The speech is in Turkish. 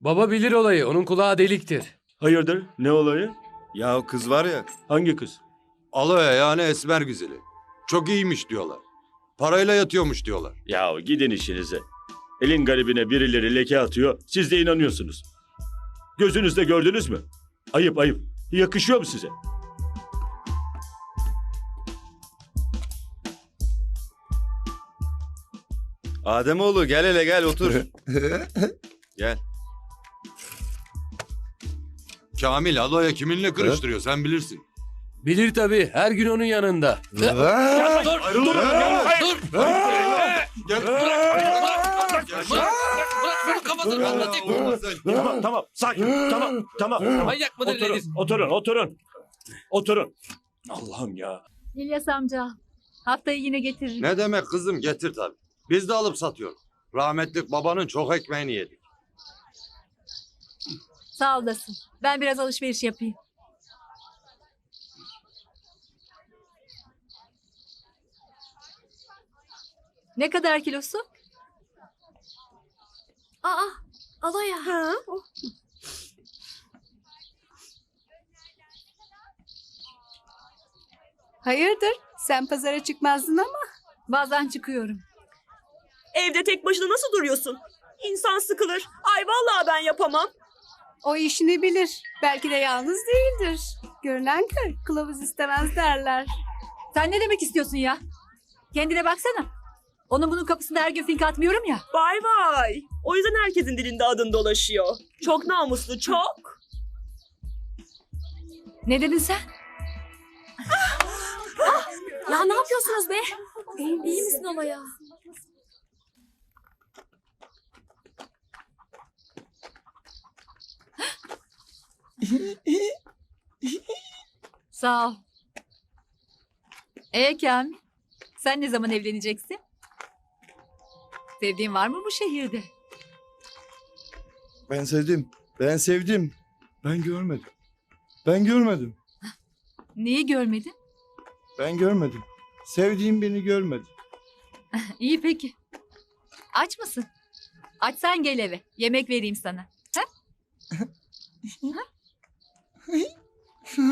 Baba bilir olayı. Onun kulağı deliktir. Hayırdır? Ne olayı? Ya o kız var ya. Hangi kız? Aloe yani esmer güzeli. Çok iyiymiş diyorlar. Parayla yatıyormuş diyorlar. Ya gidin işinize. Elin garibine birileri leke atıyor. Siz de inanıyorsunuz. Gözünüzde gördünüz mü? Ayıp ayıp. Yakışıyor mu size? Ademoğlu gel hele gel otur. gel. Kamil Aloe kiminle kırıştırıyor sen bilirsin. Bilir tabii. Her gün onun yanında. Ayrılın. Tamam tamam sakin. Tamam tamam. Manyak mıdır Oturun, oturun oturun. Oturun. Allah'ım ya. İlyas amca, haftayı yine getiririm. Ne demek kızım getir tabii. Biz de alıp satıyoruz. Rahmetlik babanın çok ekmeğini yedik. Sağ olasın. Ben biraz alışveriş yapayım. Ne kadar kilosu? Aa, Aloya. Ha? Hayırdır? Sen pazara çıkmazdın ama. Bazen çıkıyorum. Evde tek başına nasıl duruyorsun? İnsan sıkılır. Ay vallahi ben yapamam. O işini bilir. Belki de yalnız değildir. Görünen kör, kılavuz istemez derler. Sen ne demek istiyorsun ya? Kendine baksana. Onun bunun kapısında her gün fink atmıyorum ya. Vay vay. O yüzden herkesin dilinde adın dolaşıyor. Çok namuslu, çok. Ne dedin sen? Ya ne yapıyorsunuz be? İyi misin Aloya? Sağ ol. Ee Kamil, sen ne zaman evleneceksin? Sevdiğin var mı bu şehirde? Ben sevdim. Ben sevdim. Ben görmedim. Ben görmedim. Neyi görmedin? Ben görmedim. Sevdiğim beni görmedi. İyi peki. Aç mısın? Açsan gel eve. Yemek vereyim sana. 哎，是。